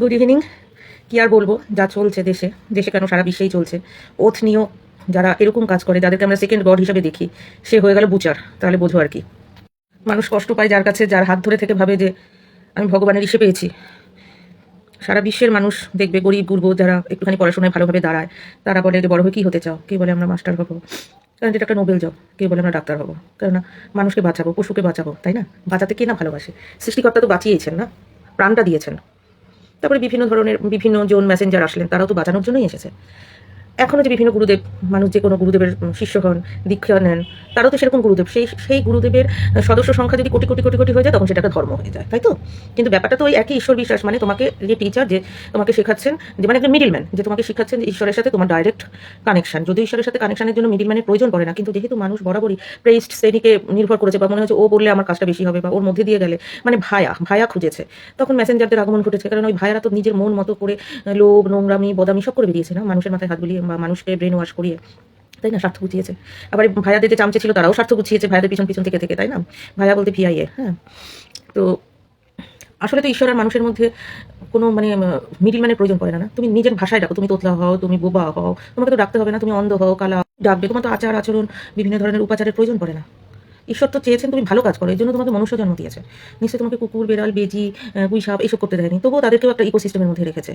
Good evening কি আর বলব? যা চলছে দেশে। দেশে কেন সারা বিশ্বেই চলছে? ওথ নিয়েও যারা এরকম কাজ করে, যাদেরকে আমরা সেকেন্ড গড হিসাবে দেখি, সে হয়ে গেল বুচার তাহলে বোঝো আর কি। মানুষ কষ্ট পায় যার কাছে, যার হাত ধরে থেকে ভাবে যে, আমি ভগবানের ইসে পেয়েছি। সারা বিশ্বের মানুষ দেখবে, গরিব গুরব যারা একটুখানি পড়াশোনায় ভালোভাবে দাঁড়ায়, তারা বলে যে, বড় হয়ে কী হতে চাও? কে বলে আমরা মাস্টার হব? কারণ যেটা একটা নোবেল জব কে বলে আমরা ডাক্তার হব? কেননা মানুষকে বাঁচাবো, পশুকে বাঁচাবো, তাই না? বাঁচাতে কে না ভালোবাসে? সৃষ্টিকর্তা তো বাঁচিয়েছেন না, প্রাণটা দিয়েছেন। তারপরে বিভিন্ন ধরনের বিভিন্ন জোন মেসেঞ্জার আসলেন তারাও তো বাঁচানোর জন্যই এসেছে। এখনও যে বিভিন্ন গুরুদেব, মানুষ যে কোনো গুরুদেবের শিষ্য হন দীক্ষা নেন, তারাও তো সেরকম গুরুদেব। সেই সেই গুরুদেবের সদস্য সংখ্যা যদি কোটি কোটি কোটি কোটি হয়ে যায়, তখন সেটা একটা ধর্ম হয়ে যায়, তাই তো? কিন্তু ব্যাপারটা তো ওই একই ঈশ্বর বিশ্বাস মানে তোমাকে যে টিচার যে তোমাকে শেখাচ্ছেন, যে মানে একজন মিডিলম্যান যে তোমাকে শেখাচ্ছেন যে ঈশ্বরের সাথে তোমার ডাইরেক্ট কানেকশন যদি ঈশ্বরের সাথে কানেকশনের জন্য মিডিলম্যানের প্রয়োজন পড়ে না, কিন্তু যেহেতু মানুষ বরাবরই প্রেস্ট শ্রেণীকে নির্ভর করেছে বা মনে হচ্ছে ও বললে আমার কাজটা বেশি হবে বা ওর মধ্যে দিয়ে গেলে মানে ভায়া ভায়া খুঁজেছে, তখন মেসেঞ্জারদের আগমন ঘটেছে। কারণ ওই ভাইয়ারা তো নিজের মন মতো করে লোভ, নোংরামি, বদামি সব করে বেরিয়েছে না? মানুষের মাথায় হাত বুলিয়ে মানুষকে ব্রেন ওয়াশ করিয়ে তাই না স্বার্থ গুছিয়েছে। আবার ভাইয়াদের যে চামচে ছিল তারাও স্বার্থ গুছিয়েছে ভাইয়াদের পিছন পিছন থেকে থেকে তাই না? ভাইয়া বলতে ভিআইএ হ্যাঁ? তো আসলে তো ঈশ্বর আর মানুষের মধ্যে কোনো মানে মিডিল ম্যানের প্রয়োজন পড়ে না তুমি নিজের ভাষায় ডাকো তুমি তোতলা হও তুমি বোবা হও তোমাকে তো ডাকতে হবে না তুমি অন্ধ হও কালা ডাকবে। তোমার তো আচার আচরণ বিভিন্ন ধরনের উপাচারের প্রয়োজন পড়ে না। ঈশ্বর তো চেয়েছেন তুমি ভালো কাজ করো এই জন্য তোমাকে মনুষ্য জন্ম দিয়েছে। নিশ্চয়ই তোমাকে কুকুর বেড়াল বেজি আহ, গুই সাপ এইসব করতে দেয়নি। তবুও তাদেরকেও একটা ইকোসিস্টেমের মধ্যে রেখেছে।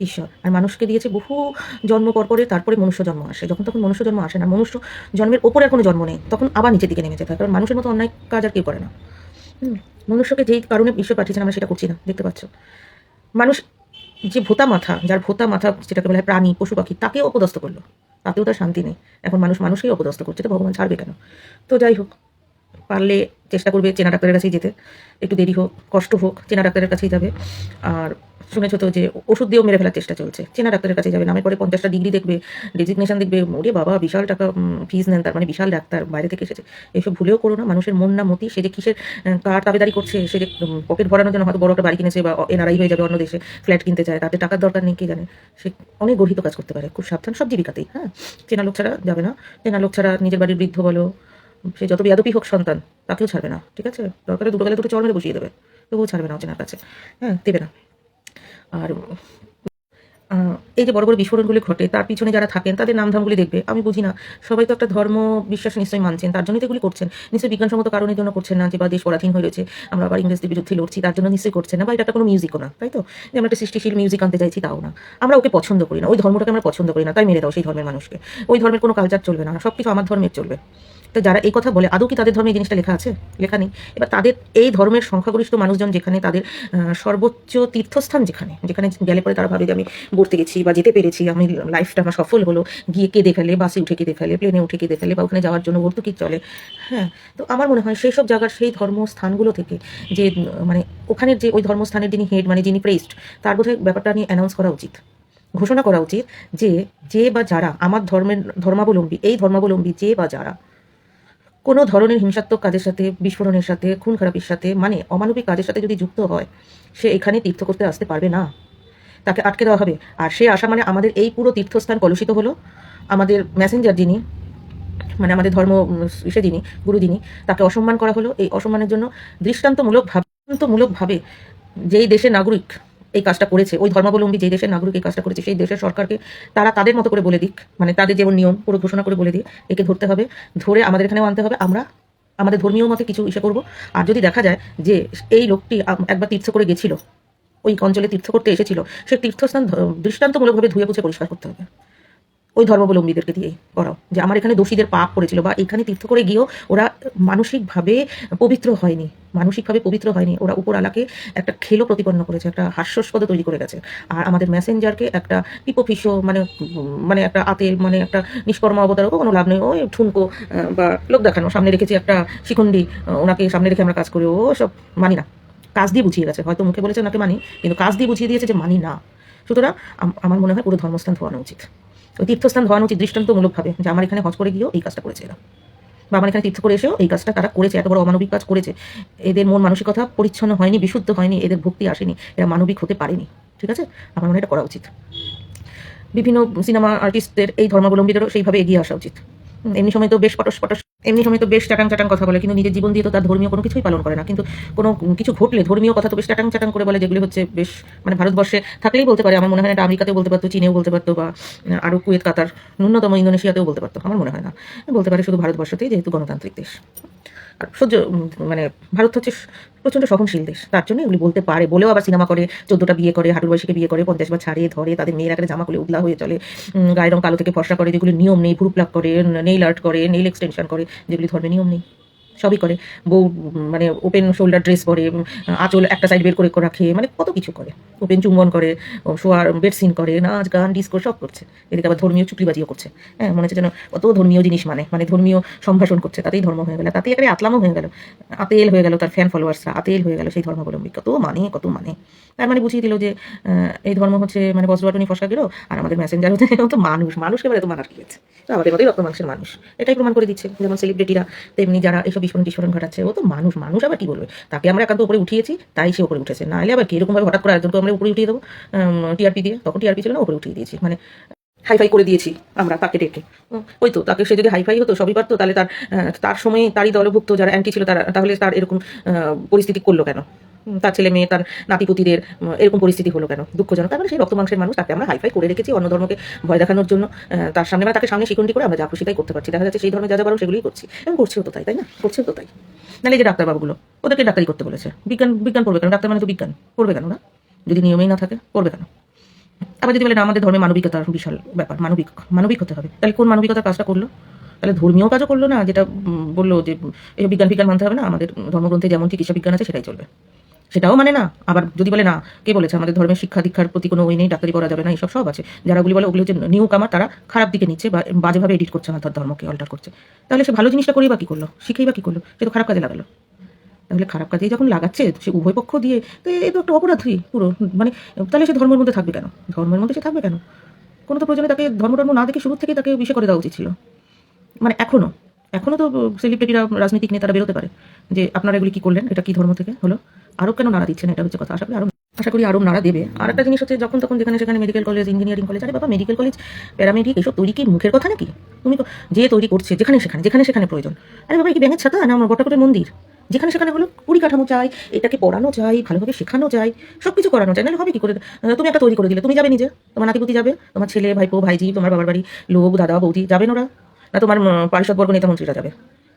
ঈশ্বর। আর মানুষকে দিয়েছে বহু জন্ম পর পরে তারপরে মনুষ্য জন্ম আসে। যখন তখন মনুষ্য জন্ম আসে না, মনুষ্য জন্মের ওপরে কোনো জন্ম নেই। তখন আবার নিচের দিকে নেমে যেতে হয়। কারণ মানুষের মতো অন্যায় কাজ আর কেউ করে না। মনুষ্যকে যেই কারণে ঈশ্বর পাঠিয়েছেন, আমরা সেটা করছি না। দেখতে পাচ্ছ? মানুষ যে ভোতা মাথা, যার ভোতা মাথা যেটাকে বলা প্রাণী, পশু পাখি, তাকেও অপদস্থ করল। তাতেও তার শান্তি নেই। এখন মানুষ মানুষকেই অপদস্থ করছে। তো ভগবান ছাড়বে কেন? তো যাই হোক। পারলে চেষ্টা করবে চেনা ডাক্তারের কাছেই যেতে। একটু দেরি হোক, কষ্ট হোক, চেনা ডাক্তারের কাছেই যাবে। আর শুনেছো তো যে ওষুধ দিয়েও মেরে ফেলার চেষ্টা চলছে। চেনা ডাক্তারের কাছে যাবে। নামের পরে পঞ্চাশটা ডিগ্রি দেখবে ডেজিগনেশন দেখবে। ওরে বাবা, বিশাল টাকা ফিজ নেন তার মানে বিশাল ডাক্তার বাইরে থেকে এসেছে। এসব ভুলেও করো না। মানুষের মন না মতি, সে যে কিসের কার দাবিদারি করছে, সে যে পকেট ভরানোর জন্য হয়তো বড় একটা বাড়ি কিনেছে বা এনআরআই হয়ে যাবে অন্য দেশে ফ্ল্যাট কিনতে চায়, তাতে টাকার দরকার নেই, কে জানে? সে অনেক গর্হিত কাজ করতে পারে। খুব সাবধান। সব জীবিকাতেই হ্যাঁ? চেনা লোক ছাড়া যাবে না। চেনা লোক ছাড়া নিজের বাড়ির বৃদ্ধ বলো সে যত বিয়াদপি হোক সন্তান, তাকেও ছাড়বে না, ঠিক আছে? দরকারে দুটো গেলে দুটো চল মেরে বসিয়ে দেবে, তবুও ছাড়বে না অচেনার কাছে। হ্যাঁ দেবে না। আর এই যে বড় বড় বিস্ফোরণগুলি ঘটে, তার পিছনে যারা থাকেন, তাদের নামধামগুলি দেখবে, আমি বুঝি না। সবাই তো একটা ধর্ম বিশ্বাস নিশ্চয়ই মানছেন, তার জন্যই তো এগুলি করছেন। নিশ্চয়ই বিজ্ঞানসম্মত কারণের জন্য করছেন না যে, বা দেশ পরাধীন হয়ে রয়েছে, আমরা আবার ইংরেজদের বিরুদ্ধে লড়ছি, তার জন্য নিশ্চয়ই করছেন না, বা এটা কোনো মিউজিকও না, তাই তো? যে আমরা একটা সৃষ্টিশীল মিউজিক আনতে চাইছি, তাও না। আমরা ওকে পছন্দ করি না, ওই ধর্মটাকে আমরা পছন্দ করি না, তাই মেরে দাও সেই ধর্মের মানুষকে। ওই ধর্মের কোনো কালচার চলবে না সব কিছু আমার ধর্মের চলবে। তো যারা এই কথা বলে, আদৌ কি তাদের ধর্মে এই জিনিসটা লেখা আছে? লেখা নেই। এবার তাদের এই ধর্মের সংখ্যাগরিষ্ঠ মানুষজন যেখানে, তাদের সর্বোচ্চ তীর্থস্থান যেখানে যেখানে গেলে পরে তারা ভাবে যে আমি ঘুরতে গেছি বা যেতে পেরেছি, আমি লাইফটা আমার সফল হলো, গিয়ে কেঁদে ফেলে বাসে উঠে কেঁদে ফেলে প্লেনে উঠে কেঁদে ফেলে, বা ওখানে যাওয়ার জন্য ভর্তুকি চলে? হ্যাঁ তো আমার মনে হয় সেই সব জায়গার সেই ধর্মস্থানগুলো থেকে যে মানে ওখানের যে ওই ধর্মস্থানের যিনি হেড মানে যিনি প্রেস্ট তার বোধহয় ব্যাপারটা নিয়ে অ্যানাউন্স করা উচিত। ঘোষণা করা উচিত যে যে বা যারা আমার ধর্মের ধর্মাবলম্বী, এই ধর্মাবলম্বী যে বা যারা কোনো ধরনের হিংসাত্মক কাজের সাথে, বিস্ফোরণের সাথে খুন খারাপির সাথে মানে অমানবিক কাজের সাথে যদি যুক্ত হয়, সে এখানে তীর্থ করতে আসতে পারবে না। তাকে আটকে দেওয়া হবে। আর সে আসা মানে আমাদের এই পুরো তীর্থস্থান কলুষিত হলো। আমাদের মেসেঞ্জার যিনি মানে আমাদের ধর্ম ইসে যিনি, গুরু যিনি, তাকে অসম্মান করা হলো। এই অসম্মানের জন্য দৃষ্টান্তমূলক ভাবে দৃষ্টান্তমূলকভাবে যেই দেশের নাগরিক এই কাজটা করেছে, ওই ধর্মাবলম্বী যে দেশের নাগরিক এই কাজটা করেছে, সেই দেশের সরকারকে তারা তাদের মতো করে বলে দিক মানে তাদের যেমন নিয়ম পুরো ঘোষণা করে বলে দিক, একে ধরতে হবে, ধরে আমাদের এখানেও আনতে হবে, আমরা আমাদের ধর্মীয় মতে কিছু ইসে করব। আর যদি দেখা যায় যে এই লোকটি একবার তীর্থ করে গেছিল, ওই অঞ্চলে তীর্থ করতে এসেছিল, সে তীর্থস্থান দৃষ্টান্তমূলকভাবে ধুয়ে পুছে পরিষ্কার করতে হবে। ওই ধর্মাবলম্বীদেরকে দিয়ে করাও, যে আমার এখানে দোষীদের পাপ করেছিল বা এখানে তীর্থ করে গিয়েও ওরা মানসিকভাবে পবিত্র হয়নি, মানসিকভাবে পবিত্র হয়নি। ওরা উপরালাকে একটা খেলো প্রতিপন্ন করেছে, একটা হাস্যস্পদ তৈরি করে গেছে। আর আমাদের মেসেঞ্জারকে একটা পিপোফিসো মানে মানে একটা আতের মানে একটা নিষ্কর্ম অবতারও কোনো লাভ নেই। ওই ঠুনকো বা লোক দেখানো, সামনে রেখেছি একটা শিখণ্ডি ওনাকে সামনে রেখে আমরা কাজ করি। ও সব মানি না। কাজ দিয়ে বুঝিয়ে গেছে, হয়তো মুখে বলেছে, ওনাকে মানি। কিন্তু কাজ দিয়ে বুঝিয়ে দিয়েছে যে মানি না। সুতরাং আমার মনে হয় পুরো ধর্মস্থান ধোয়ানো উচিত। তীর্থস্থান ধোয়ানো উচিত দৃষ্টান্তমূলকভাবে যে আমার এখানে হজ করে গিয়েও এই কাজটা করেছে এরা। বা আমার এখানে তীর্থ করে এসেও এই কাজটা তারা করেছে, এত বড় অমানবিক কাজ করেছে। এদের মন মানসিকতা পরিচ্ছন্ন হয়নি, বিশুদ্ধ হয়নি, এদের ভক্তি আসেনি, এরা মানবিক হতে পারেনি, ঠিক আছে? আমার মনে এটা করা উচিত। বিভিন্ন সিনেমা আর্টিস্টদের এই ধর্মাবলম্বীদেরও সেইভাবে এগিয়ে আসা উচিত। এমনি সময় তো বেশ পটস পটস, এমনি সময় তো বেশ চাটাং চাটাং কথা বলে, কিন্তু নিজের জীবন দিয়ে তো তার ধর্মীয় কোনো কিছুই পালন করে না। কিন্তু কোনো কিছু ঘটলে, ধর্মীয় কথা তো বেশ চাটাং চাটাং করে বলে, যেগুলো হচ্ছে বেশ মানে ভারতবর্ষে থাকলেই বলতে পারে। আমার মনে হয় না, এটা আমেরিকাতেও বলতে পারতো, চীনেও বলতে পারতো, বা আরও কুয়েত, কাতার, ন্যূনতম ইন্দোনেশিয়াতেও বলতে পারতো। আমার মনে হয় না, বলতে পারে শুধু ভারতবর্ষতেই, যেহেতু গণতান্ত্রিক দেশ। সহ্য মানে ভারত হচ্ছে প্রচণ্ড সহনশীল দেশ। তার জন্য এগুলি বলতে পারে, বলেও আবার সিনেমা করে, চোদ্দোটা বিয়ে করে হাঁটুর বয়সীকে বিয়ে করে, পঞ্চাশ বার ছাড়িয়ে ধরে তাদের মেয়ের একটা জামা খুলে উদলা হয়ে চলে। গায়ের রং কালো থেকে ফর্সা করে, যেগুলি নিয়ম নেই ভ্রু প্লাক করে, নেইল আর্ট করে, নেইল এক্সটেনশন করে, যেগুলি ধর্মে নিয়ম নেই। সবই করে। বউ মানে ওপেন শোল্ডার ড্রেস পরে আঁচল একটা সাইড বের করে রাখে মানে কত কিছু করে। ওপেন চুম্বন করে শোয়ার বেডসিন করে, নাচ, গান ডিস্কো সব করছে। এদিকে আবার ধর্মীয় চুকলিবাজিও করছে। হ্যাঁ মনে হচ্ছে যেন কত ধর্মীয় জিনিস মানে মানে ধর্মীয় সম্ভাষণ করছে, তাতেই ধর্ম হয়ে গেল, তাতেই একটা আতলামও হয়ে গেল। আতেল হয়ে গেল তার ফ্যান ফলোয়ার্সরা আতেল হয়ে গেল সেই ধর্মাবলম্বী। কত মানে কত মানে। তার মানে বুঝিয়ে দিল যে এই ধর্ম হচ্ছে মানে বজ্রবাটনি ফসকা গেল, আর আমাদের মেসেঞ্জার হচ্ছে তো মানুষ, মানুষকে বলে তো মানার কি তো আমাদের মতোই রক্ত মাংসের মানুষ। এটাই প্রমাণ করে দিচ্ছে। যেমন সেলিব্রিটিরা তেমনি যারা এসব বিস্ফোরণ বিস্ফোরণ ঘটাচ্ছে। ও তো মানুষ মানুষ আবার কি বলবে? তাকে আমরা একান্ত উপরে উঠিয়েছি, তাই সে উপরে উঠেছে। না হলে আবার কি এরকমভাবে হঠাৎ করে একজনকে আমরা উপরে উঠিয়ে দেবো? টিআরপি দিয়ে? তখন টিআরপি ছিল না, উপরে উঠিয়ে দিয়েছি। মানে হাইফাই করে দিয়েছি আমরা তাকে ডেকে। ওই তো তাকে সে যদি হাইফাই হতো সবই পারতো তাহলে তার তার সময় তারই দলভুক্ত যারা অ্যান্টি ছিল তারা তাহলে তার এরকম পরিস্থিতি করল কেন? তার ছেলে মেয়ে তার নাতিপুতিদের এরকম পরিস্থিতি হলো কেন? দুঃখজনক। তার মানে সেই রক্ত মাংসের মানুষ তাকে আমরা হাইফাই করে রেখেছি অন্য ধর্মকে ভয় দেখানোর জন্য তার সামনে বা তাকে সামনে শিকন্ডি করে আমরা যা খুশি তাই করতে পারছি। দেখা যাচ্ছে সেই ধর্মে যা যা পারো সেগুলোই করছি। এবং করছেও তো তাই তাই না? করছেও তো তাই। নাহলে যে ডাক্তারবাবুগুলো ওদেরকে ডাক্তারি করতে বলেছে। বিজ্ঞান বিজ্ঞান পড়বে কেন? ডাক্তার মানে তো বিজ্ঞান। পড়বে কেন না? যদি নিয়মেই না থাকে পড়বে কেন? আবার যদি বলে আমাদের ধর্মে মানবিকতার বিশাল ব্যাপার, মানবিক মানবিক হতে হবে। তাহলে কোন মানবিকতার কাজটা করল? তাহলে ধর্মীয় কাজও করল না, যেটা বলল যে এই বিজ্ঞান বিজ্ঞান মানতে হবে না, আমাদের ধর্মগ্রন্থে যেমন চিকিৎসা বিজ্ঞান আছে, সেটাই চলবে। সেটাও মানে না, আবার যদি বলে না, কে বলেছে আমাদের ধর্মের শিক্ষা দীক্ষার প্রতি কোনো ওই নেই, ডাক্তারি করা যাবে না এইসব সব আছে। যারা বলে, ওগুলো হচ্ছে নিউ কামার, তারা খারাপ দিকে নিচ্ছে বা বাজেভাবে এডিট করছে আমাদের ধর্মকে অল্টার করছে। তাহলে সে ভালো জিনিসটা করেই বা কি করল? শিখেই বা কি করল? সে তো খারাপ কাজে লাগালো। তাহলে খারাপ কাজেই যখন লাগাচ্ছে, সে উভয় পক্ষ দিয়ে, তো এ তো একটা অপরাধই পুরো। মানে তাহলে সে ধর্মের মধ্যে থাকবে কেন? ধর্মের মধ্যে সে থাকবে কেন? কোনো তো প্রয়োজনে তাকে ধর্ম টর্ম না দেখে শুরু থেকে তাকে বিষয় করে দেওয়া উচিত ছিল। মানে এখনও এখনও তো সেলিব্রিটিরা রাজনৈতিক নেতারা বেরোতে পারে যে, আপনারা এগুলি কি করলেন? এটা কি ধর্ম থেকে হলো? আরও কেন নাড়া দিচ্ছেন? এটা হচ্ছে কথা। আশা করি আরও আশা করি আরও নাড়া দেবে। আর একটা জিনিস হচ্ছে, যখন তখন যেখানে সেখানে মেডিকেল কলেজ ইঞ্জিনিয়ারিং কলেজ আরে বাবা মেডিকেল কলেজ প্যারামেডিক এসব তৈরি কি মুখের কথা নাকি? তুমি যে তৈরি করছে, যেখানে সেখানে যেখানে সেখানে প্রয়োজন। আরে বাবা কি ব্যাঙের ছাতা? না, আমার গোটাকুটের মন্দির। যেখানে সেখানে হলো পরিকাঠামো চাই, এটাকে পড়ানো চাই, ভালোভাবে শেখানো যায় সব কিছু করানো চাই। নাহলে হবে কি করে? তুমি একটা তৈরি করে দিলে, তুমি যাবে নিজে। তোমার নাতিপুতি যাবে, তোমার ছেলে, ভাইপো, ভাইজি, তোমার বাবার বাড়ি, লোক, দাদা, বৌদি, যাবেন ওরা। না, তোমার পারিষদবর্গ নেতা মন্ত্রীরা যাবে।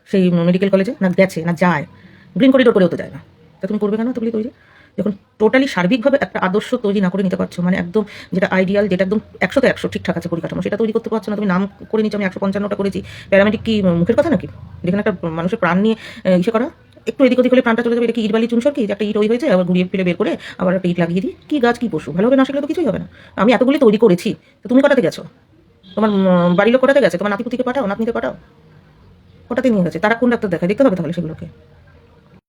সেই মেডিকেল কলেজে না, গেছে, না যায়। গ্রিন করিডোর করেও তো যায় না। তা তুমি করবে কেন তুমি তৈরি? যখন টোটালি সার্বিকভাবে একটা আদর্শ তৈরি না করে নিতে পারছ মানে একদম যেটা আইডিয়াল যেটা একদম একশো তো একশো ঠিকঠাক আছে পরিকাঠামো, সেটা তৈরি করতে পারছ না, তুমি নাম করে নিচ্ছ, আমি একশো পঞ্চান্নটা করেছি। প্যারামেডিক কি মুখের কথা নাকি? যেখানে একটা মানুষের প্রাণ নিয়ে ইসে করা? একটু এদিক ওদিক হলে প্রাণটা চলে যাবে। এটা কি ইট বালি চুনসর কি? একটা ইট ওই হয়েছে, আবার ঘুরিয়ে ফিরে বের করে আবার একটা ইট লাগিয়ে দিই। কি গাছ, কি পশু? ভালোভাবে না শিখলে তো কিছুই হবে না। আমি এতগুলি তৈরি করেছি। তো তুমি কটাতে গেছো? তোমার বাড়ির লোক কটাতে গেছে? তোমার নাতিপুতিকে পাঠাও, নাতনিকে পাঠাও? ওটাতে নিয়ে গেছে? তারা কোন ডাক্তার দেখায়? দেখতে হবে তাহলে সেগুলোকে।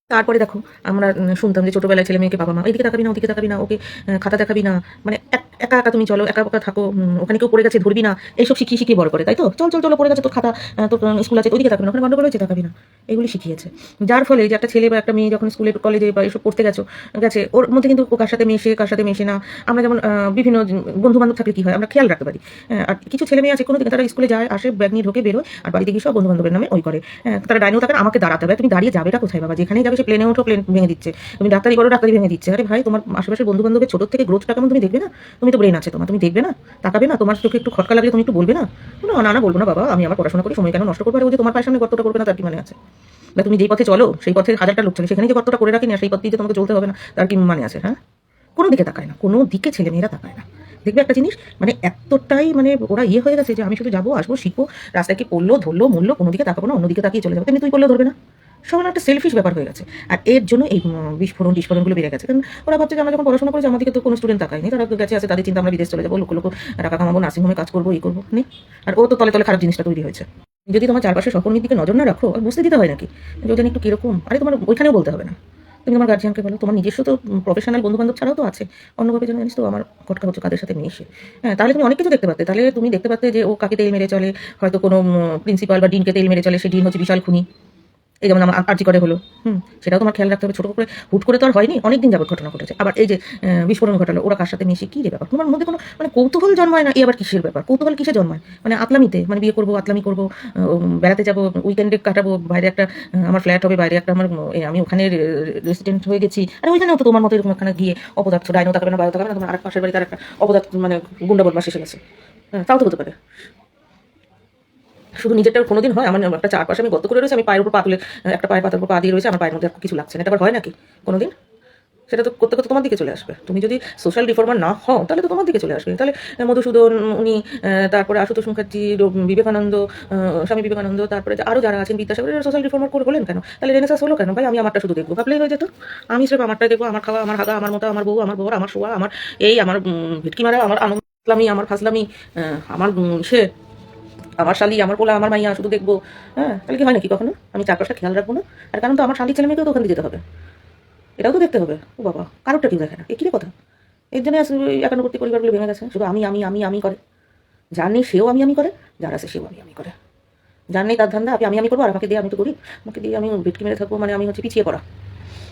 তারপরে দেখো, আমরা শুনতাম যে ছোটবেলায় ছেলে মেয়েকে বাবা মা, এইদিকে তাকাবি না, ওদিকে তাকাবি না, ওকে খাতা দেখাবি না। মানে এক- একা একা তুমি চলো একা একা থাকো ওখানে কেউ পড়ে গেছে ধরবি না এইসব শিখিয়ে শিখিয়ে বড় করে তাই তো? চল চল চলো পড়ে গেছে তোর খাতা তোর স্কুল আছে ওদিকে তাকাবি না ওখানে গন্ডগোল হয়েছে তাকাবি না। এগুলি শিখিয়েছে। যার ফলে যে একটা ছেলে বা একটা মেয়ে যখন স্কুলে কলেজে বা এসব পড়তে গেছো গেছে ওর মধ্যে কিন্তু কার সাথে মেশে কার সাথে মেশে না। আমরা যেমন বিভিন্ন বন্ধু বান্ধব থাকলে কি হয় আমরা খেয়াল রাখতে পারি। আহ, আর কিছু ছেলে মেয়ে আছে কোনো দিকে তারা স্কুলে যায় আসে ব্যাগ নিয়ে ঢোকে বেরোয় আর বাড়িতে গিয়ে সব বন্ধু বান্ধবের নামে ওই করে। আহ, তারা ডাইনিও থাকে আমাকে দাঁড়াতে হবে তুমি দাঁড়িয়ে যাবেটা কোথায় বাবা? যেখানেই যাবে সে প্লেনে ওঠো প্লেন ভেঙে দিচ্ছে। তুমি ডাক্তারি করো ডাক্তারি ভেঙে দিচ্ছে। আরে ভাই তোমার আশেপাশের বন্ধু বান্ধবের ছোট থেকে গ্রোথটা কেমন তুমি দেখবে না? তো ব্রেন আছে তোমার তুমি দেখবে না, তাকাবে না, তোমার চোখে একটু খটকা লাগলে তুমি একটু বলবে না। না না না, বলব না বাবা, আমি আমার পড়াশোনা করি, সময় কেন নষ্ট করব? আর যে তোমার পায়ের সামনে গর্তটা করবে না, তার কি মানে আছে? বা তুমি যেই পথে চলো, সেই পথে হাজারটা লোক চলে, সেখানে যে গর্তটা করে রাখি না সেই পথ দিয়ে তোমাকে চলতে হবে না, তার কি মানে আছে হ্যাঁ? কোনো দিকে তাকায় না, কোনো দিকে ছেলে মেয়েরা তাকায় না। দেখবে একটা জিনিস মানে এতটাই মানে ওরা ইয়ে হয়ে গেছে যে আমি শুধু যাব, আসব, শিখব, রাস্তায় কি পড়ল, ধরলো মূল্য কোনো দিকে তাকাবো না, অন্যদিকে তাকিয়ে চলে যাব। তেমনি তুই করলেও ধরবে না। সবার একটা সেলফিশ ব্যাপার হয়ে গেছে। আর এর জন্য এই বিস্ফোরণ, বিস্ফোরণগুলো বেড়ে গেছে। কারণ ওরা ভাবছে যে আমরা যখন পড়াশোনা করেছি আমাদেরকে তো কোনো স্টুডেন্ট তাকায়নি তারা গেছে আছে, তাদের চিন্তা আমরা বিদেশ চলে যাব লোক লোক টাকা কামাবো নার্সিংহোমে কাজ করব এই করব। নেই। আর ও তো তলে তলে খারাপ জিনিসটা তৈরি হয়েছে। যদি তোমার চারপাশে সহকর্মীর দিকে নজর না রাখো, আর বুঝতে দিতে হয় নাকি? যে ওটা একটু কীরকম? আরে তোমার ওইখানেও বলতে হবে না। তুমি তোমার গার্জিয়ানকে বলো, তোমার নিজস্ব তো প্রফেশনাল বন্ধু বান্ধব ছাড়াও তো আছে। অন্যভাবে যেন জানিস তো, আমার কটকা হচ্ছে কাদের সাথে মিশে হ্যাঁ তাহলে তুমি অনেক কিছু দেখতে পারতে। তাহলে তুমি দেখতে পারতে যে ও কাকে তেল মেরে চলে। হয়তো কোনো প্রিন্সিপাল বা ডিনকে তেল মেরে চলে, সে ডিন হচ্ছে বিশাল খুনি। এই যেমন আমার আর্জি করে হলো হুম সেটাও তোমার খেয়াল রাখতে হবে। ছোটো করে হুট করে তো আর হয়নি অনেক দিন যাবত ঘটনা ঘটেছে। আবার এই যে বিস্ফোরণ ঘটালো ওরা কার সাথে মিশে কী রে ব্যাপার? তোমার মধ্যে কোনো মানে কৌতূহল জন্মায় না এই আবার কিসের ব্যাপার? কৌতূহল কিসে জন্মায়? মানে আতলামিতে মানে বিয়ে করব আতলামি করব বেড়াতে যাব উইকেন্ডে কাটাবো বাইরে একটা আমার ফ্ল্যাট হবে বাইরে একটা আমার আমি ওখানে রেসিডেন্ট হয়ে গেছি। আর ওইখানেও তো তোমার মতো এরকম ওখানে গিয়ে অপদার্থ ডাইনো থাকবে না বায়ো থাকবে না তোমার আরেক পাশের বাড়ি তার একটা অপদার্থ মানে গুন্ডা বদমাস এসে গেছে। হ্যাঁ, তাও তো হতে পারে। শুধু নিজেরটা কোনোদিন হয় আমার একটা চারপাশে আমি গত করে রয়েছে আমি পায়ের উপর পা তুলে একটা পায়ের পাতার উপর পা দিয়ে রয়েছে আমার পায়ের মধ্যে কিছু লাগছে না। এটা হয় নাকি? কোনোদিন? সেটা তো করতে করতে তোমার দিকে চলে আসবে। তুমি যদি সোশ্যাল রিফর্মার না হও তাহলে তো তোমার দিকে চলে আসবে। তাহলে মধুসূদন উনি তারপরে আশুতোষ মুখার্জি বিবেকানন্দ স্বামী বিবেকানন্দ তারপরে আরও যারা আছেন বিদ্যাসাগর সোশ্যাল রিফর্মার করে হলেন কেন? তাহলে রেনেসাস হলো কেন? ভাই আমি আমারটা শুধু দেখব। ভাবলেই হয়ে যেত। আমি সেটা আমারটা দেখব। আমার খাওয়া আমার হাগা আমার মতো আমার বউ আমার বউর আমার শোয়া আমার এই আমার ভেটকি মারা আমার আনন্দ আমার ফাজলামি আহ, আমার সে আমার শালি, আমার পোলা, আমার মাইয়া, শুধু দেখব। হ্যাঁ তাহলে কি হয় নাকি কখনো? আমি চারপাশটা খেয়াল রাখব না? আর কারণ তো আমার শালি ছেলে মেয়েকেও তো ওখানে যেতে হবে। এটাও তো দেখতে হবে। ও বাবা, কারোরটা কেউ দেখে না। এ কিরে কথা? এর জন্য একান্নবর্তী পরিবারগুলো ভেঙে গেছে। শুধু আমি আমি আমি আমি করে। যার নেই সেও আমি আমি করে। যার আছে সেও আমি আমি করে। যার নেই তার ধান্দা, আমি আমি করব। আর আমাকে দিয়ে আমি তো করি। আমাকে দিয়ে আমি ভেটকি মেরে থাকব। মানে আমি হচ্ছে পিছিয়ে পড়া।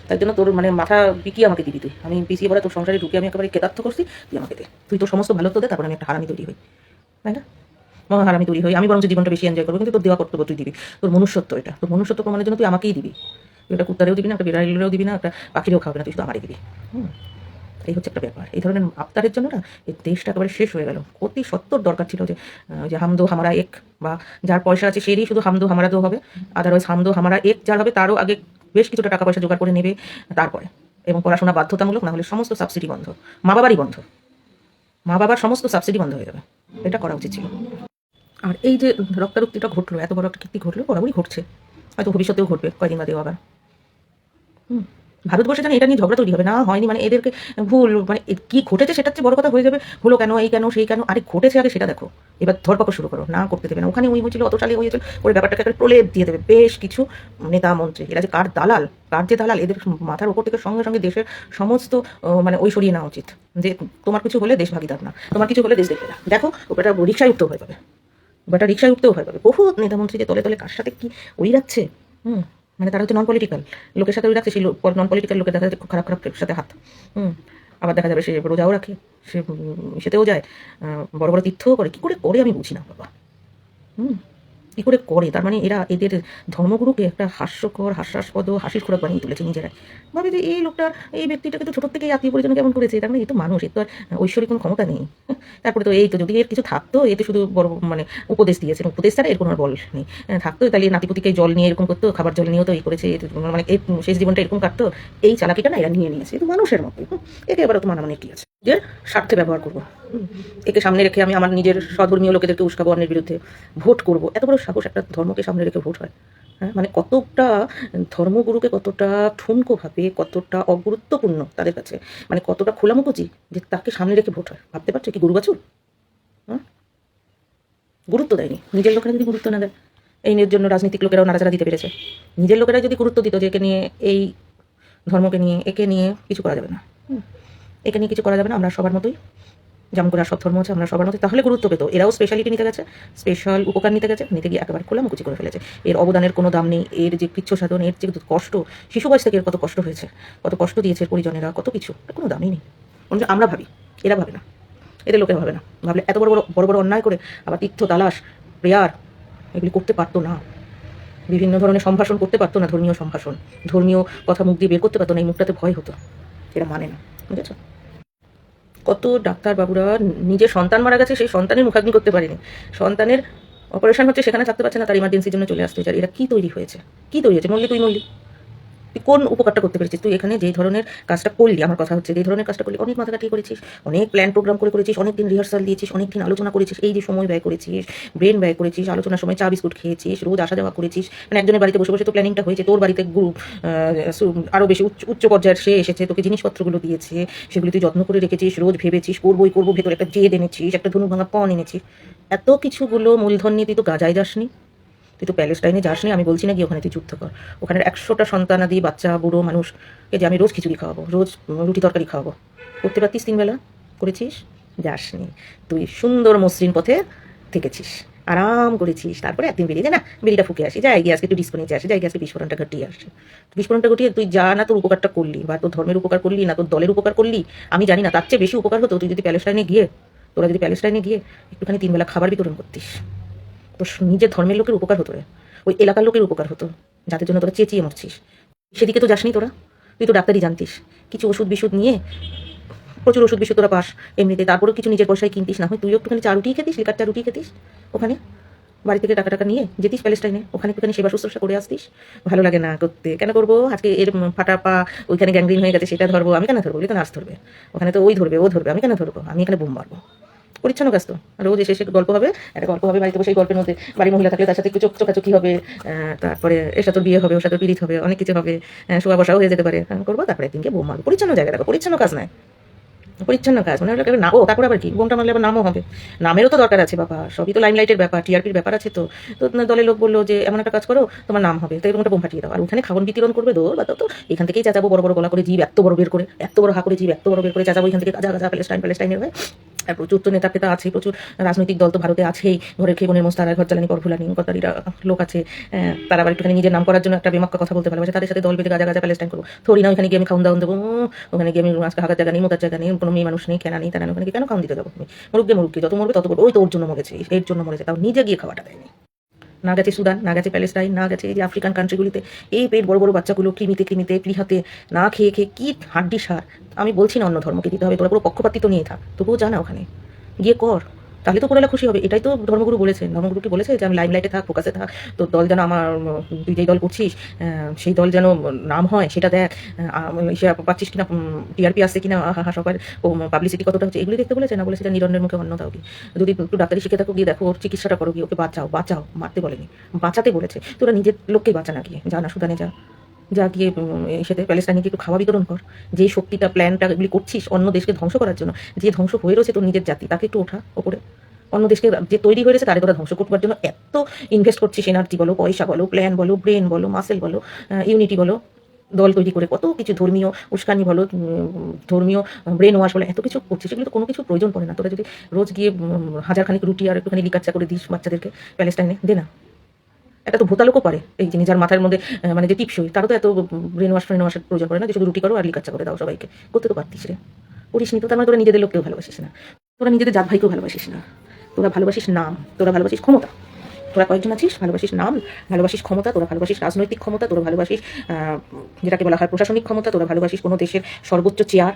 তার জন্য তোর মানে মাথা বিকিয়ে আমাকে দিবি তুই। আমি পিছিয়ে পড়া তোর সংসারে ঢুকে আমি একেবারে কেতার্থ করছি। তুই আমাকে দে। তুই তোর সমস্ত ভালো তো দে, তারপর আমি একটা হারামি তৈরি হই। তাই না? মহার আমি তৈরি হই। আমি বরঞ্চ জীবনটা বেশি এনজয় করব, কিন্তু তোর দেওয়া কর্তব্য তুই দিবি। তোর মনুষ্যত্ব এটা। তোর মনুষ্যত্ব প্রমাণের জন্য তুই আমাকেই দিবি। একটা কুত্তারেও দিবি না, একটা বিড়ালেরও দিবি না, একটা পাখিরেও খাবে না, তুই শুধু আমারই দিবি। হুম। এই হচ্ছে একটা ব্যাপার। এই ধরনের আবতারের জন্য না, এই দেশটা একেবারে শেষ হয়ে গেল। অতি সত্তর দরকার ছিল যে যে হামদো হামারা এক বা যার পয়সা আছে সেরই শুধু হামদো হামারা দো হবে। আদারওয়াইজ হামদো হামারা এক যার হবে, তারও আগে বেশ কিছুটা টাকা পয়সা জোগাড় করে নেবে তারপরে। এবং পড়াশোনা বাধ্যতামূলক, না হলে সমস্ত সাবসিডি বন্ধ। মা বাবারই বন্ধ। মা বাবার সমস্ত সাবসিডি বন্ধ হয়ে যাবে। এটা করা উচিত ছিল। আর এই যে রক্তারক্তিটা ঘটলো, এত বড় একটা কীর্তি ঘটলো, বরাবরই ঘটছে। হয়তো ভবিষ্যতেও ঘটবে কয়দিন বাদেও আবার। হুম, ভারতবর্ষে জানি এটা নিয়ে ঝগড়া তৈরি হবে। না, হয়নি মানে এদেরকে ভুল মানে কি ঘটেছে সেটা হচ্ছে বড় কথা হয়ে যাবে। হলো কেন, এই কেন, সেই কেন, আরে ঘটেছে আগে সেটা দেখো। এবার ধরপাকড় শুরু করো। না করতে দেবে না। ওখানে ওই হয়েছিল, অত সালে হয়েছিল ওই ব্যাপারটাকে একটা প্রলেপ দিয়ে দেবে। বেশ কিছু নেতা মন্ত্রী, এরা যে কার দালাল, কার যে দালাল, এদের মাথার ওপর থেকে সঙ্গে সঙ্গে দেশের সমস্ত মানে ওই সরিয়ে নেওয়া উচিত। যে তোমার কিছু হলে দেশ ভাগিদার না, তোমার কিছু হলে দেশ দেখবে না। দেখো ওটা রিক্সায় উঠতেও হয়ে যাবে বাট রিক্সায় উঠতেও ভয় পাবে। বহু নেতামন্ত্রী যে তলে তলে কার সাথে কি ওই রাখছে? হুম মানে তারা হচ্ছে নন পলিটিক্যাল লোকের সাথে ওই রাখছে, সেই নন পলিটিক্যাল লোকের দেখা যাচ্ছে খুব খারাপ খারাপ সাথে হাত। হুম, আবার দেখা যাবে সে রোজাও রাখে, সে সেতেও যায়। বড় বড় তীর্থও করে। কী করে করে আমি বুঝি না, বাবা। হুম। কী করে করে? তার মানে এরা এদের ধর্মগুরুকে একটা হাস্যকর, হাস্যাস্পদ, হাসির খোরাক বানিয়ে তুলেছে নিজেরাই ভাবে যে এই লোকটা, এই ব্যক্তিটাকে তো ছোটোর থেকেই আত্মীয় পরিজন কেমন করেছে? তার মানে এ তো মানুষ, এর তো আর ঐশ্বরিক কোনো ক্ষমতা নেই। তারপরে তো এই তো যদি এর কিছু থাকতো এতে শুধু বড় মানে উপদেশ দিয়েছেন উপদেশ ছাড়া এর কোনো বল নেই। থাকতো তাহলে নাতিপুতিকে জল নিয়ে এরকম করতো, খাবার জল নিয়েও তো এই করেছে, এ মানে এই শেষ জীবনটা এরকম কাটতো। এই চালাকিটা না এরা নিয়ে নিয়েছে। এ তো মানুষের মতো একে এবার তো মানামানি কি আছে? নিজের স্বার্থে ব্যবহার করব। একে সামনে রেখে আমি আমার নিজের স্বধর্মীয় লোকেদেরকে উস্কাবো অন্যের বিরুদ্ধে। ভোট করব। এত বড় সাহস একটা ধর্মকে সামনে রেখে ভোট হয় হ্যাঁ? মানে কতটা ধর্মগুরুকে কতটা ঠুনকো ভাবে কতটা অগুরুত্বপূর্ণ তাদের কাছে মানে কতটা খোলামুখোচি যে তাকে সামনে রেখে ভোট হয়। ভাবতে পারছ কি গুরু বাছুর হ্যাঁ গুরুত্ব দেয়নি। নিজের লোকেরা যদি গুরুত্ব না দেয়, এই নিয়ে জন্য রাজনীতিক লোকেরাও নাড়াচাড়া দিতে পেরেছে। নিজের লোকেরা যদি গুরুত্ব দিত যে একে নিয়ে, এই ধর্মকে নিয়ে, একে নিয়ে কিছু করা যাবে না। একে নিয়ে কিছু করা যাবে না, আমরা সবার মতোই করে সব ধর্ম আছে আমরা সবার মতো তাহলে গুরুত্ব পেত। এরাও স্পেশালিটি নিতে গেছে স্পেশাল উপকার নিতে গেছে, নিতে গিয়ে একেবারে খোলামুখুচি করে ফেলেছে। এর অবদানের কোনো দাম নেই, এর যে কৃচ্ছ সাধন, এর যে কষ্ট, শিশু বয়স থেকে এর কত কষ্ট হয়েছে, কত কষ্ট দিয়েছে এর পরিজনেরা, কত কিছু কোনো দামই নেই। আমরা ভাবি, এরা ভাবে না, এদের লোকেরা ভাবে না। ভাবলে এত বড় বড় বড় বড় অন্যায় করে আবার তীর্থ, তালাশ, প্রেয়ার, এগুলি করতে পারতো না। বিভিন্ন ধরনের সম্ভাষণ করতে পারতো না ধর্মীয় সম্ভাষণ। ধর্মীয় কথা মুখ দিয়ে বের করতে পারতো না, এই মুখটাতে ভয় হতো। এরা মানে না, বুঝেছ? কত ডাক্তার বাবুরা নিজের সন্তান মারা গেছে, সেই সন্তানের মুখাগ্নি করতে পারেনি। সন্তানের অপারেশন হচ্ছে, সেখানে থাকতে পারছে না, তার ইমার্জেন্সির জন্য চলে আসতে চাই এটা এরা কি তৈরি হয়েছে? কি তৈরি হয়েছে? মল্লি তুই মল্লি তুই কোন উপকারটা করতে পেরেছিস? তুই এখানে যে ধরনের কাজটা করলি, আমার কথা হচ্ছে যে ধরনের কাজটা করলি, অনেক মাথা করেছিস, অনেক প্ল্যান প্রোগ্রাম করে করেছিস অনেক দিন রিহার্সাল দিয়েছিস অনেক দিন আলোচনা করেছিস, এই যে সময় ব্যয় করেছিস ব্রেন ব্যয় করেছিস, আলোচনার সময় চা, বিস্কুট খেয়েছিস, রোজ আসা যাওয়া করেছিস মানে একজনের বাড়িতে বসে বসে তো প্ল্যানিংটা হয়েছে, তোর বাড়িতে গ্রুপ আরও বেশি উচ্চ উচ্চ পর্যায়ের সে এসেছে, তোকে জিনিসপত্রগুলো দিয়েছে, সেগুলো তুই যত্ন করে রেখেছিস, রোজ ভেবেছিস করবোই করব, ভেতরে একটা জেদ এনেছিস, একটা ধনু ভাঙা পণ এনেছিস। এত কিছুগুলো মূলধন নিয়ে তুই তো গাজায় যাসনি। তুই তো প্যালেস্টাইনে যাসনি, আমি বলছি না কি ওখানে তুই যুদ্ধ কর। ওখানে একশোটা সন্তানাদি, বাচ্চা, বুড়ো মানুষকে যে আমি রোজ খিচুড়ি খাওয়াবো, রোজ রুটি তরকারি খাওয়াবো। করতে পারতিস তিন বেলা করেছিস? যাসনি। তুই সুন্দর মসৃণ পথে থেকেছিস। আরাম করেছিস। তারপরে একদিন বেরিয়ে যা, না, বেরিটা ফুকে আসি। যাই গিয়ে আজকে একটু ডিস্কো নিচে আসে। যাই গিয়ে আজকে বিস্ফোরণটা ঘটিয়ে আসছে বিস্ফোরণটা ঘটিয়ে তুই যা, না, তোর উপকারটা করলি বা তোর ধর্মের উপকার করলি, না, তোর দলের উপকার করলি, আমি জানি না, তার চেয়ে বেশি উপকার হতো। তুই যদি প্যালেস্টাইনে গিয়ে, তোরা যদি প্যালেস্টাইনে গিয়ে একটুখানি তিনবেলা খাবার বিতরণ করতিস। তোর নিজের ধর্মের লোকের উপকার হতো রে। ওই এলাকার লোকের উপকার হতো, যাদের জন্য তোরা চেঁচিয়ে মরছিস। সেদিকে তো যাসনি তোরা, তুই তো ডাক্তারই জানতিস। কিছু ওষুধ বিষুধ নিয়ে প্রচুর ওষুধ বিষুধ তোরা পাস। এমনিতে তারপরেও কিছু নিজের পয়সায় কিনতিস না। হয় তুই একটুখানি চা রুটি খেতিস, লিকার চা রুটি খেতিস ওখানে। বাড়ি থেকে টাকা টাকা নিয়ে যেতিস প্যালেস্টাইনে। ওখানে একটুখানি সেবা শুশ্রূষা করে আসতিস। ভালো লাগে না করতে। কেন করব? আজকে এর ফাটা পা, ওইখানে গ্যাংগ্রিন হয়ে গেছে, সেটা ধরবো। আমি কেন ধরবো? তো নার্স ধরবে। ওখানে তো ওই ধরবে, ও ধরবে। আমি কেন ধরবো? আমি এখানে বোম মারবো। পরিচ্ছন্ন কাজ তো রোজ এসে এসে গল্প হবে, একটা গল্প হবে বাড়িতে বসে গল্পের মধ্যে। বাড়ির মহিলা থাকলে তার সাথে একটু চোখ চোখাচোখি হবে তারপরে এর সাথে বিয়ে হবে, ওর সাথে পীড়িত হবে, অনেক কিছু হবে শোয়া বসাও হয়ে যেতে পারে। করব, তারপরে একদিনকে বোম মারবো পরিচ্ছন্ন জায়গা দেখো পরিচ্ছন্ন কাজ নয়। পরিচ্ছন্ন কাজ। মানে হলো না ও তারপর আবার কি? বোমটা মারলে আবার নামও হবে। নামেরও তো দরকার আছে, বাবা। সবই তো লাইমলাইটের ব্যাপার, টিআরপির ব্যাপার আছে তো। তো দলের লোক বলল যে, এমন একটা কাজ করো, তোমার নাম হবে। তো এরকম একটা বোম ফাটিয়ে দাও। আর ওখানে খাবার বিতরণ করবে দৌড় বা তো এখান থেকেই চাচাবো, বড় বড় গলা করে জীব, এত বড় বের করে, এত বড় হা করে জীব, এত বড় বের করে চাচাবো এখান থেকে। গাজা গাজা, প্যালেস্টাইন প্যালেস্টাইনের হয়ে। আর প্রচুর তো নেতা পেতা আছে, প্রচুর রাজনৈতিক দল তো ভারতে আছেই। ঘরের খেয়ে বোনের মোস্তারা ঘর চালানি পর ফুলানি কতারিরা লোক আছে। তারা আবার একটুখানি নিজের নাম করার জন্য একটা বেমাক্কা কথা বলতে ভালোবাসে। তাদের সাথে দল বেঁধে গাজা গাজা, প্যালেস্টাইন করব। থরি না, ওখানে গিয়ে আমি খাউন দাউন দেবো ওখানে গিয়ে আমি আজকে হাগার জায়গা নেই, মোতার জায়গা নেই কোনো মেয়ে মানুষ নেই, কেনা নেই, তারা ওখানে কেন কাউন দিতে যাব তুমি? মুরুগ্গে মুরুগ্গে যত মরবে তত করবে ওই তো ওর জন্য মরেছে এর জন্য মরেছে, তাও নিজে গিয়ে খাওয়াটা দেয়নি। না গেছে সুদান, না গেছে প্যালেস্টাইন, না গেছে এই আফ্রিকান কান্ট্রিগুলিতে এই পেট বড় বড় বাচ্চাগুলো কৃমিতে কৃমিতে প্লিহাতে না খেয়ে খেয়ে কী হাড্ডি সার। আমি বলছি না অন্য ধর্মকে দিতে হবে, তোরা পুরো পক্ষপাতিত্ব নিয়ে থাক, তবুও জানা ওখানে। গিয়ে কর। তাহলে তো পড়ালে খুশি হবে। এটাই তো ধর্মগুরু বলেছেন। ধর্মগুরুকে বলেছে যে, আমি লাইমলাইটে থাক ফোকাসে থাক। তোর দল যেন আমার, তুই যেই দল করছিস সেই দল যেন নাম হয়, সেটা দেখ। পাচ্ছিস কিনা টিআরপি আসছে কিনা সবার পাবলিসিটি কতটা হচ্ছে? এগুলি দেখতে বলেছে, না বলে সেটা নিরন্নের মুখে অন্য দাও কি যদি একটু ডাক্তারি শিখে থাকো, গিয়ে দেখো, ওর চিকিৎসাটা করো গিয়ে, ওকে বাঁচাও বাঁচাও, মারতে বলেনি। বাঁচাতে বলেছে। তোরা নিজের লোককেই বাঁচা না গিয়ে। যা না সুদানে যা। যা গিয়ে উম, এসেতে প্যালেস্টাইনে গিয়ে একটু খাওয়া বিতরণ কর। যে শক্তিটা প্ল্যানটা এগুলি করছিস অন্য দেশকে ধ্বংস করার জন্য যে ধ্বংস হয়ে রয়েছে তোর নিজের জাতি তাকে একটু ওঠা ওপরে। অন্য দেশকে যে তৈরি হয়েছে তারে তোরা ধ্বংস করবার জন্য এত ইনভেস্ট করছিস এনার্জি বলো পয়সা বলো প্ল্যান বলো ব্রেন বলো মাসেল বলো ইউনিটি বলো দল তৈরি করে কত কিছু ধর্মীয় উস্কানি বলো ধর্মীয় ব্রেন ওয়াশ বলো এত কিছু করছিস সেগুলো তো কোনো কিছু প্রয়োজন পড়ে না। তোরা যদি রোজ গিয়ে হাজারখানিক রুটি আর একটুখানি লিকাচ্চা করে দিস বাচ্চাদেরকে প্যালেস্টাইনে দে না। একটা তো ভোতালোকও পারে এই জিনিস যার মাথার মধ্যে মানে যে টিপসই, তারও তো এত ব্রেন ওয়াশ ফ্রেন ওয়াশের প্রয়োজন পড়ে না যে শুধু রুটি করো আর লিকাচ্চা করে দাও সবাইকে। করতে তো পারতিস রে। করিস নি তো, তার মানে তোরা নিজেদের লোককেও ভালোবাসিস না। তোরা নিজেদের জাত ভাইকেও ভালোবাসিস না। তোরা ভালোবাসিস নাম, তোরা ভালোবাসিস ক্ষমতা। তোরা কয়েকজন আছিস? ভালোবাসিস নাম, ভালোবাসিস ক্ষমতা, তোরা ভালোবাসিস রাজনৈতিক ক্ষমতা, তোরা ভালোবাসিস যেটাকে বলা হয় প্রশাসনিক ক্ষমতা, তোরা ভালোবাসিস কোনো দেশের সর্বোচ্চ চেয়ার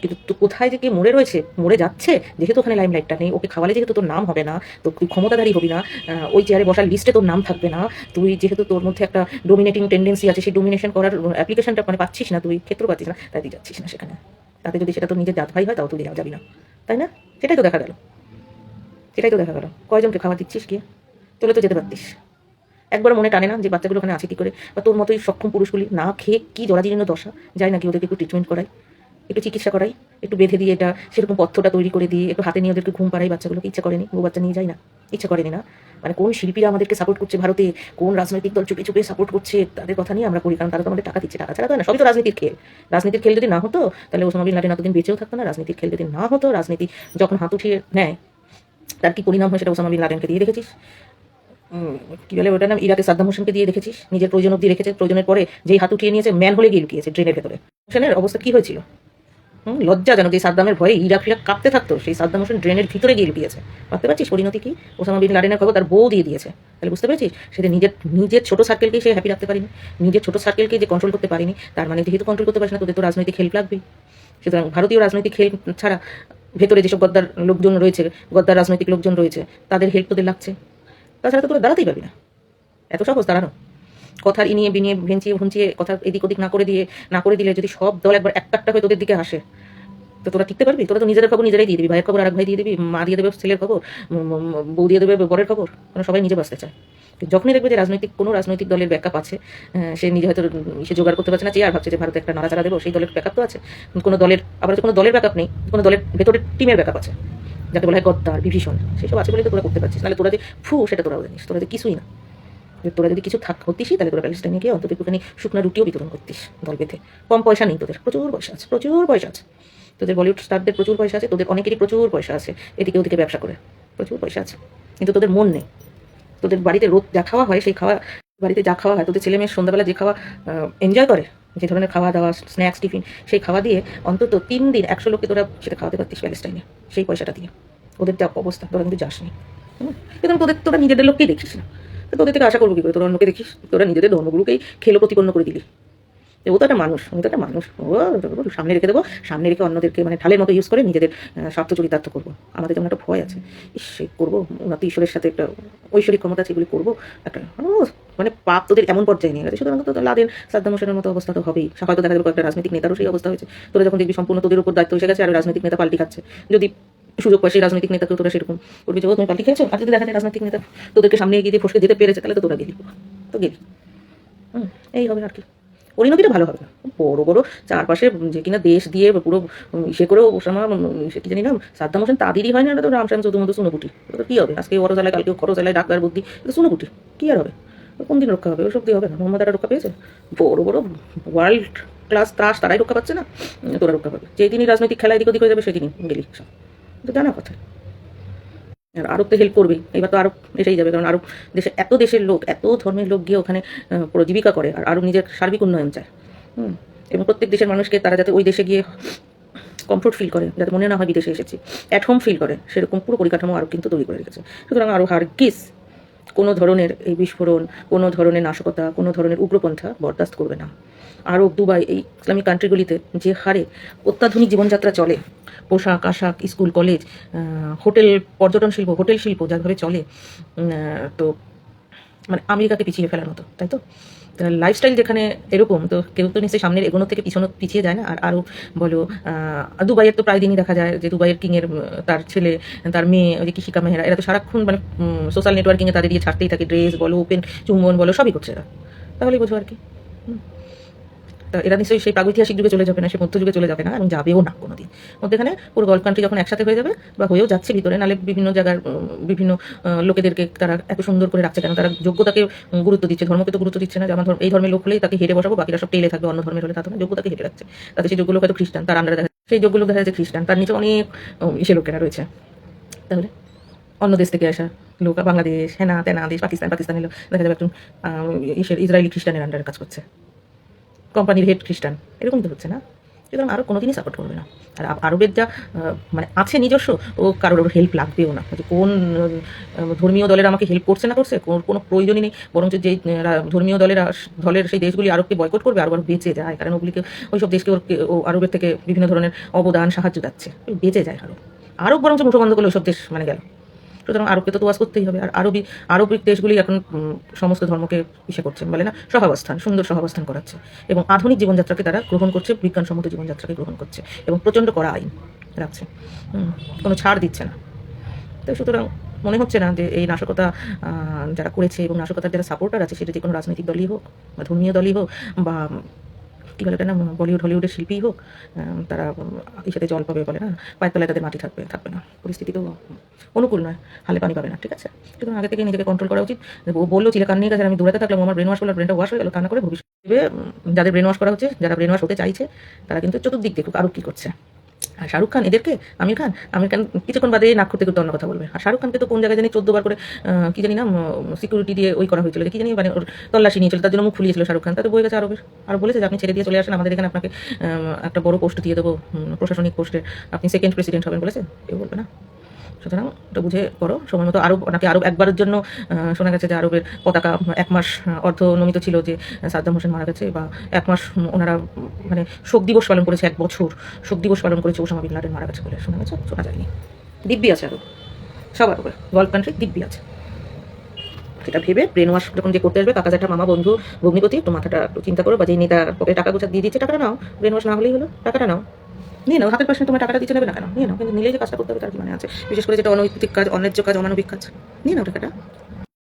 কিন্তু তো কোথায় যে কি মরে রয়েছে, মরে যাচ্ছে যেহেতু ওখানে লাইম লাইটটা নেই, ওকে খাওয়ালে যেহেতু তোর নাম হবে না তো তুই ক্ষমতাধারী হবি না ওই চেয়ারে বসার লিস্টে তোর নাম থাকবে না, তুই যেহেতু তোর মধ্যে একটা ডোমিনেটিং টেন্ডেন্সি আছে, সেই ডোমিনেশন করার অ্যাপ্লিকেশনটা মানে পাচ্ছিস না, তুই ক্ষেত্র পাচ্ছিস না, তাই তুই যাচ্ছিস না সেখানে। তাতে যদি সেটা তোর নিজের জাত ভাই হয়, তাও তুই যাবি না, তাই না? সেটাই তো দেখা গেল। সেটাই তো দেখা গেল। কয়জনকে খাওয়া দিচ্ছিস কি? তোলে তো যেতে পারতিস। একবার মনে টানে না যে বাচ্চাগুলো ওখানে আছে কি করে, বা তোর মতোই সক্ষম পুরুষগুলি না খেয়ে কি জরাজীর্ণ দশা যায় নাকি ওদেরকে একটু ট্রিটমেন্ট করাই একটু চিকিৎসা করাই, একটু বেঁধে দিয়ে এটা, সেরকম পথ্যটা তৈরি করে দিয়ে, একটু হাতে নিয়ে ওদেরকে ঘুম পাড়াই, বাচ্চাগুলোকে ইচ্ছা করেনি বউ বাচ্চা নিয়ে যায় না, ইচ্ছা করেনি না মানে কোন শিল্পীরা আমাদেরকে সাপোর্ট করছে ভারতে, কোন রাজনৈতিক দল চুপে চুপে সাপোর্ট করছে, তাদের কথা নিয়ে আমরা করি, কারণ তারা তো আমাদের টাকা দিচ্ছে, টাকা ছাড়া তো না, সবই তো রাজনীতির খেল। রাজনীতির খেল যদি না হতো, তাহলে ওসামা বিন এতদিন বেঁচেও থাকতো না, রাজনীতির খেল যদি না হতো, রাজনীতি যখন হাত উঠিয়ে নেয়, তার কি পরিণাম হয় সেটা ওসামা বিন দিয়ে দেখেছিস? কি বলে ওটার নাম? ইরাকে সাদ্দাম হোসেনকে দিয়ে দেখেছিস? নিজের প্রয়োজন অব্দি রেখেছে, প্রয়োজনের পরে যেই হাত উঠিয়ে নিয়েছে ম্যান হলে গিয়ে লুকিয়েছে, ড্রেনের ভেতরে। হোসেনের অবস্থা কি হয়েছিল? হুম, লজ্জা যেন যে সাদ্দামের ভয়ে ইরাক ফিরাক কাঁপতে থাকতো সেই সাদ্দাম হোসেন ড্রেনের ভিতরে গিয়ে লুকিয়েছে ভাবতে পারছিস পরিণতি কি? ওসামা বিন লাদেনের খবর তার বউ দিয়ে দিয়েছে। তাহলে বুঝতে পেরেছিস? সেটা নিজের নিজের ছোট সার্কেলকে সে হ্যাপি রাখতে পারিনি। নিজের ছোট সার্কেলকে যে কন্ট্রোল করতে পারিনি তার মানে যেহেতু কন্ট্রোল করতে পারিস না তোদের তো রাজনৈতিক হেল্প লাগবেই। সুতরাং ভারতীয় রাজনৈতিক হেল্প ছাড়া ভেতরে যেসব গদ্দার লোকজন রয়েছে গদ্দার রাজনৈতিক লোকজন রয়েছে তাদের হেল্প তোদের লাগছে। তাছাড়া তো তোরা দাঁড়াতেই পারবি না। এত সহজ দাঁড়ানো। কথার ইনিয়ে বিনিয়ে ভেঞ্চিয়ে, ভুঞ্চিয়ে কথা এদিক ওদিক না করে দিয়ে, না করে দিলে যদি সব দল একবার একটা একটা হয়ে তোদের দিকে আসে, তো তোরা টিকতে পারবি? তোরা তো নিজেদের খবর নিজেরাই দিয়ে দিবি। ভাইয়ের খবর আরেক ভাই দিয়ে দিবি, মা দিয়ে দেবে ছেলের খবর বউ দিয়ে দেবে বরের খবর মানে সবাই নিজে বাঁচতে চায়। যখনই দেখবে যে রাজনৈতিক, কোনো রাজনৈতিক দলের ব্যাকআপ আছে সে নিজে হয়তো সে জোগাড় করতে পারছে না চেয়ে আর ভাবছে যে ভারতে একটা নাড়াচাড়া দেবো, সেই দলের ব্যাকআপ তো আছে। কোনো দলের, আবার কোনো দলের ব্যাকআপ নেই, কোনো দলের ভেতরের টিমের ব্যাকআপ আছে। যাকে বলা হয় গদ্দার, বিভীষণ, সেসব আছে বলে তো তোরা করতে পারছিস। নাহলে তোরা যে, ফু, সেটা তোরাও জানিস, তোরা যে কিছুই না। তোরা যদি কিছু থাক হতিসই তাহলে তোরা প্যালেস্টাইনে গিয়ে অন্তত একটুখানি শুকনো রুটিও বিতরণ করতিস দল বেঁধে। কম পয়সা নেই তোদের, প্রচুর পয়সা আছে, প্রচুর পয়সা আছে। তোদের বলিউড স্টারদের প্রচুর পয়সা আছে, তোদের অনেকেরই প্রচুর পয়সা আছে, এদিকে ওদিকে ব্যবসা করে, প্রচুর পয়সা আছে। কিন্তু তোদের মন নেই। তোদের বাড়িতে রোদ, যা খাওয়া হয়, সেই খাওয়া, বাড়িতে যা খাওয়া হয়, তোদের ছেলে মেয়ের সন্ধ্যাবেলা যে খাওয়া এনজয় করে, যে ধরনের খাওয়া দাওয়া স্ন্যাক্স টিফিন সেই খাওয়া দিয়ে অন্তত তিন দিন একশো লোককে তোরা সেটা খাওয়াতে পারতিস প্যালেস্টাইনে সেই পয়সাটা দিয়ে। ওদের যা অবস্থা, তোরা কিন্তু যাসনি? কিন্তু তোদের, তোরা নিজেদের লোককেই দেখিস না। তো তোদের থেকে আশা করব কি করে? তোরা অন্যকে দেখিস, তোরা নিজেদের ধর্মগুলোকেই খেলো প্রতিপন্ন করে দিলি। ও তো একটা মানুষ উনি তো একটা মানুষ। ও, সামনে রেখে দেবো, সামনে রেখে অন্যদেরকে মানে ঢালের মতো ইউজ করে নিজেদের স্বার্থ চরিতার্থ করব। আমাদের যেমন একটা ভয় আছে। ইস সে করব ওনার তো ঈশ্বরের সাথে একটা ঐশ্বরিক ক্ষমতা আছে এগুলি করব। একটা মানে পাপ তোদের এমন পর্যায়ে নিয়ে গেছে। সুতরাং তো লাদেন, সাদ্দাম হোসেনের মতো অবস্থা তো হবেই। হয়তো দেখা যাবে কয়েকটা রাজনৈতিক নেতারও সেই অবস্থা হয়েছে। তোরা যখন দেখবি সম্পূর্ণ তোদের উপর দায়িত্ব এসে গেছে আর রাজনৈতিক নেতা পাল্টি খাচ্ছে। যদি সুযোগ পায় সেই রাজনৈতিক নেতাকে তোরা সেরকম করবি। যে, ও, তুমি পাল্টি খেয়েছো? আর যদি দেখা যায় রাজনৈতিক নেতা তোদেরকে সামনে এগিয়ে দিয়ে ফসকে যেতে পেরেছে, তাহলে তো তোরা গেলি তো গেলি। হুম, এই হবে আর কি। পরিণতিটা ভালো হবে। না বড় বড় চারপাশে যে কিনা দেশ দিয়ে পুরো সে করেও ওসামা সে কি জানি না সাদ্দাম হোসেন তাদেরই হয় না? এটা তো রামশ্যাম চৌধুরী সুনুপুটি তো কি হবে? আজকে বড় জ্বালায় কালকে খরচ জ্বালায় ডাক্তার বুদ্ধি। এটা সুনুপুটি কি আর হবে? তো কোন দিন রক্ষা হবে? ওসব দিয়ে হবে না। মোহাম্মদ আরা রক্ষা পেয়েছে? বড় বড় ওয়ার্ল্ড ক্লাস ত্রাস তারাই রক্ষা পাচ্ছে না? তোরা রক্ষা পাবে। যেদিনই রাজনৈতিক খেলা এদিক ওদিক হয়ে যাবে, সেদিনই গেলি তো জানা কথা। আর আরব তো হেল্প করবেই এবার তো আরব এসেই যাবে, কারণ আরব দেশে, এত দেশের লোক, এত ধর্মের লোক গিয়ে ওখানে পুরো জীবিকা করে, আর আরব নিজের সার্বিক উন্নয়ন চায়। হুম, এবং প্রত্যেক দেশের মানুষকে তারা যাতে ওই দেশে গিয়ে কমফোর্ট ফিল করে, যাতে মনে না হয় বিদেশে এসেছি। অ্যাট হোম ফিল করে, সেরকম পুরো পরিকাঠামো আরও কিন্তু তৈরি করে রেখেছে। সুতরাং আরও হারগিস কোনো ধরনের এই বিস্ফোরণ, কোনো ধরনের নাশকতা, কোনো ধরনের উগ্রপন্থা বরদাস্ত করবে না। আরব দুবাই এই ইসলামিক কান্ট্রিগুলিতে যে হারে অত্যাধুনিক জীবনযাত্রা চলে, পোশাক, আশাক, স্কুল, কলেজ হোটেল, পর্যটন শিল্প, হোটেল শিল্প যাভাবে চলে তো মানে আমেরিকাকে পিছিয়ে ফেলার মতো, তাই তো? লাইফস্টাইল যেখানে এরকম, তো কেউ তো নিশ্চয়ই সামনের এগোনো থেকে পিছনো পিছিয়ে যায় না? আর আরও বলো দুবাইয়ের তো প্রায় দিনই দেখা যায় যে দুবাইয়ের কিংয়ের তার ছেলে, তার মেয়ে, ওই যে কৃষিকা মেহেরা, এরা তো সারাক্ষণ মানে সোশ্যাল নেটওয়ার্কিংয়ে তাদের দিয়ে ছাড়তেই থাকে ড্রেস বলো ওপেন চুম্বন বলো, সবই করছে এরা। তাহলেই বোঝো আর কি। এরা নিশ্চয়ই সেই প্রাগৈতিহাসিক যুগে চলে যাবে না, সে মধ্যযুগে চলে যাবে না এবং যাবেও না কোনোদিন। মধ্যেখানে পুরো গল্ফ কান্ট্রি যখন একসাথে হয়ে যাবে বা হয়েও যাচ্ছে ভিতরে, নালে বিভিন্ন জায়গার বিভিন্ন লোকেদেরকে তারা এত সুন্দর করে রাখছে কেন? তারা যোগ্যতাকে গুরুত্ব দিচ্ছে, ধর্মকে তো গুরুত্ব দিচ্ছে না যে আমার ধর্ম, এই ধর্মের লোক হলেই তাকে হেরে বসাবো, বাকিরা সব টেলে থাকবে, অন্য ধর্মের হলে তা তো না যোগ্যতাকে হেরে রাখছে। তাতে সেই যোগ্য হয়তো খ্রিস্টান, তার আন্ডারে দেখা সেই যোগ্য দেখা যাচ্ছে খ্রিস্টান, তার নিচে অনেক ইসে লোকেরা রয়েছে। তাহলে অন্য দেশ থেকে আসা লোক, বাংলাদেশ, হেনা, তেনা দেশ, পাকিস্তান পাকিস্তানের লোক, দেখা যাবে একজন ইসরায়েলি খ্রিস্টানের আন্ডারে কাজ করছে। কোম্পানির হেড খ্রিস্টান। এরকম তো হচ্ছে না। সুতরাং আরও কোনোদিনই সাপোর্ট করবে না। আর আরবের যা মানে আছে নিজস্ব, ও কারোর হেল্প লাগবেও না। যে কোন ধর্মীয় দলের আমাকে হেল্প করছে না করছে, কোন, কোনো প্রয়োজনই নেই। বরঞ্চ রা- ধর্মীয় দলের দলের সেই দেশগুলি আরবকে বয়কট করবে আরও আরও বেঁচে যায়। কারণ ওগুলিকে ওই সব দেশকে ও আরবের থেকে বিভিন্ন ধরনের অবদান, সাহায্য যাচ্ছে। বেঁচে যায় আরও আরও বরঞ্চ মুঠো বন্ধ করলে ওই সব দেশ মানে গেল। সুতরাং আরবকে তো তোয়াজ করতেই হবে। আর আরবি, আরবিক দেশগুলি এখন সমস্ত ধর্মকে ইসে করছে, বলে না? সহাবস্থান, সুন্দর সহাবস্থান করাচ্ছে। এবং আধুনিক জীবনযাত্রাকে তারা গ্রহণ করছে, বিজ্ঞানসম্মত জীবনযাত্রাকে গ্রহণ করছে। এবং প্রচণ্ড কড়া আইন রাখছে। কোনো ছাড় দিচ্ছে না। তো সুতরাং মনে হচ্ছে না যে এই নাশকতা যারা করেছে এবং নাশকতার যারা সাপোর্টার আছে, সেটা যে কোনো রাজনৈতিক দলই হোক বা ধর্মীয় দলই হোক বা কী বলে কেন বলিউড হলিউডের শিল্পী হোক তারা এই সাথে জল পাবে বলে না? পায়ের তলায় তাদের মাটি থাকবে থাকবে না। পরিস্থিতি তো অনুকূল নয়। হালে পানি পাবে না, ঠিক আছে? সুতরাং আগে থেকে নিজেকে কন্ট্রোল করা উচিত। বলল চিলে নিয়ে গেছে আমি দূরাতে থাকলাম আমার ব্রেন ওয়াশ করল ব্রেনটা ওয়াশ হয়ে গেল, তা না করে ভবিষ্যতে যাদের ব্রেন ওয়াশ করা হচ্ছে, যারা ব্রেন ওয়াশ হতে চাইছে, তারা কিন্তু চতুর্দিক দেখুক আরও কী করছে। আর শাহরুখ খান, এদেরকে? আমির খান? আমির খান কিছুক্ষণ বাদে নাক করতে করতে অন্য কথা বলবে। আর শাহরুখ খানকে তো কোন জায়গায় জানি চোদ্দ বার করে কি জানি না সিকিউরিটি দিয়ে ওই করা হয়েছিল। কি জানি মানে ওর তল্লাশি নিয়েছিল তার জন্য মুখ খুলিয়েছিল শাহরুখ খান। তাতে বই গেছে আরবের। আর বলেছে যে আপনি ছেড়ে দিয়ে চলে আসেন, আমাদের এখানে আপনাকে একটা বড় পোস্ট দিয়ে দেবো প্রশাসনিক পোস্টে আপনি সেকেন্ড প্রেসিডেন্ট হবেন বলেছে? কেউ বলবে না? সুতরাং ওটা বুঝে করো, সময় মতো আরব নাকি আরব একবারের জন্য শোনা গেছে যে আরবের পতাকা, এক মাস অর্ধ নমিত ছিল যে সাদ্দাম হোসেন মারা গেছে বা এক মাস ওনারা মানে শোক দিবস পালন করেছে এক বছর, শোক দিবস পালন করেছে ওসামা বিন লাদেন মারা গেছে বলে শোনা গেছে, শোনা যায়নি। দিব্যি আছে আরব সবার উপরে গল্ফ কান্ট্রি দিব্যি আছে। সেটা ভেবে ব্রেন ওয়াশ যখন যে করতে আসবে, কাকা জ্যাঠা, মামা, বন্ধু, ভগ্নিপতি, একটু মাথাটা চিন্তা করো বা যে নেতা পকেটে টাকা গোছা দিয়ে দিচ্ছে, টাকাটা নাও। ব্রেন ওয়াশ না হলেই হলো, টাকাটা নাও। নিয়ে নাও, হাতের পাশে তোমার টাকাটা দিতে নেবে না কেন? নিয়ে নাও, কিন্তু নিলেই যে কাজটা করতে হবে, তার কি মানে আছে? বিশেষ করে যেটা অনৈতিক কাজ, অন্যায্য কাজ, অমানবিক কাজ। নিয়ে নাও টাকাটা।